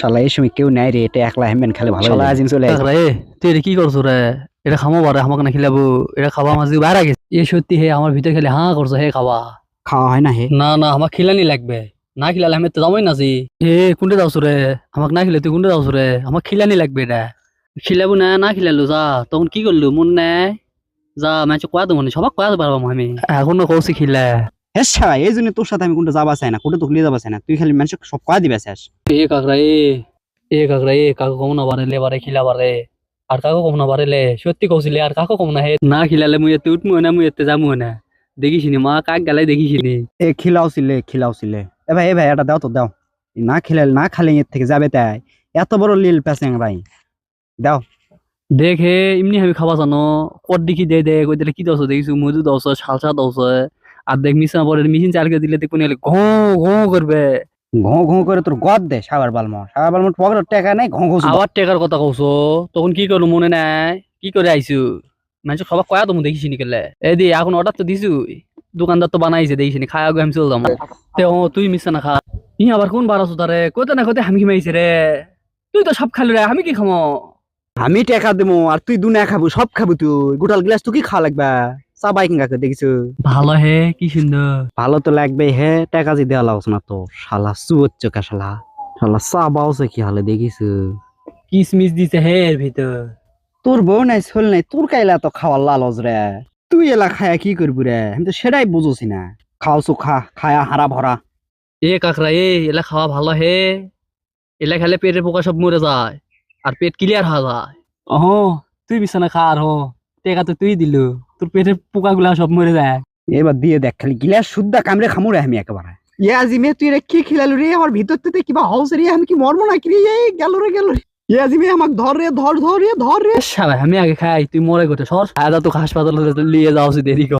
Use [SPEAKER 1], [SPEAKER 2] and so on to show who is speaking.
[SPEAKER 1] শালা এই সময় কেউ নাই রে এটা একলা হেমেন খালি ভালো শালা চলে।
[SPEAKER 2] রে তুই এটা কি করছ রে? এটা খামো পারে আমাকে না খিলাবো। এটা খাওয়া মাঝে বাইরে গেছে এ সত্যি হে আমার ভিতরে খেলে হাঁ করছ হে খাওয়া
[SPEAKER 1] খাওয়া হয় না হে?
[SPEAKER 2] না না আমার খিলানি লাগবে। না খিলালে আমি তো যাবোই না জি। এ কোনটা যাওছো রে? আমাকে না খিলে তুই কোনটা যাওছো রে? আমার খিলানি লাগবে এটা। খিলাবো না না খিলালো যা। তখন কি করলু? মন নাই? যা ম্যাচ কয়া তো মনে সবাক কয়া তো পারব আমি। এখনও কৌছি খিলা।
[SPEAKER 1] হে শালা এই জন্য তোর সাথে আমি কোনটা যাবা চাই না কোনটা তো খুলে যাবা চাই না। তুই খালি মানুষ সব কয়া দিবে শেষ
[SPEAKER 2] এ কাকরা এ এ কাকরা এ কাকু কম না পারে বারে খিলা পারে আর কাকু কম না পারে লে সত্যি কৌছিলে আর কাকু কম না হে। না খিলালে মুই এতে উঠমু না মুই এতে যামু না। দেখিসিনি মা কাক গেলাই দেখিসিনি।
[SPEAKER 1] এ খিলাও ছিলে খিলাও ছিলে এ ভাই এ ভাই এটা দাও তো দাও। না খিলে না খালে এর থেকে যাবে তাই। এত বড় লিল প্যাসেং ভাই। দাও।
[SPEAKER 2] দেখে এমনি আমি খাবা জানো। কত দেখি দে দে কই দিলে কি দছ দেখিছো মধু দছ সালসা দছ আর দেখ মিশা পরে মেশিন চালকে দিলে দেখুন এলে ঘো ঘো করবে।
[SPEAKER 1] ঘো ঘো করে তোর গদ দে সাবার বালমর। সাবার বালমর পকেটের টাকা নাই ঘো ঘো
[SPEAKER 2] আবার টেকার কথা কৌছো তখন কি করল মনে নাই? কি করে আইছো মানুষ সবাই কয়া তো দেখিছি নি কেলে? এ দি এখন অর্ডার তো দিছু দোকানদার তো বানাইছে দেখিছি নি? খায়া গো আমি চল যাম তে ও তুই মিশা না খা। ই আবার কোন বারাছো তারে? কোতে না কোতে হামি মাইছে রে। তুই তো সব খালি রে আমি কি খামো?
[SPEAKER 1] আমি টাকা দেবো আর তুই দুনিয়া খাব সব খাব তুই। গোটাল গ্লাস তুই কি খাওয়া লাগবে? চা বাইকিং কাকে দেখিছো?
[SPEAKER 2] ভালো হে কি সুন্দর।
[SPEAKER 1] ভালো তো লাগবে হে টাকা যদি দেওয়া লাগছ না তো। শালা সুয়োর চোখা শালা। শালা চা বাউছে কি হালে দেখিছো?
[SPEAKER 2] কিসমিস দিছে হে এর ভিতর।
[SPEAKER 1] তোর বউ নাই চল নাই তোর কাইলা তো খাওয়ার লালজ রে। তুই এলা খায়া কি করবি রে? আমি তো সেটাই বুঝোছি না। খাওয়াছো খা খায়া হারা ভরা।
[SPEAKER 2] এ কাকরা এ এলা খাওয়া ভালো হে। এলা খেলে পেটের পোকা সব মরে যায় আর পেট ক্লিয়ার হয়ে যায়। ও তুই বিছানা খা আর হো। টেকা তো তুই দিল। তোর পেটের পোকা গুলা সব মরে যায়।
[SPEAKER 1] এবার দিয়ে দেখ খালি গিলাস শুদ্ধা কামড়ে খামড়ে আমি একেবারে। ইয়া আজিমে তুই রে কি খিলালু রে? আমার ভিতর থেকে কিবা হাউস রে আমি কি মরবো না কি রে? গেল রে গেল রে। ইয়া আজিমে আমাক ধর রে ধর ধর রে ধর রে।
[SPEAKER 2] শালা আমি আগে খাই তুই মরে গোটে সর। আদা তো হাসপাতালে লিয়ে যাওয়া উচিত এদিকে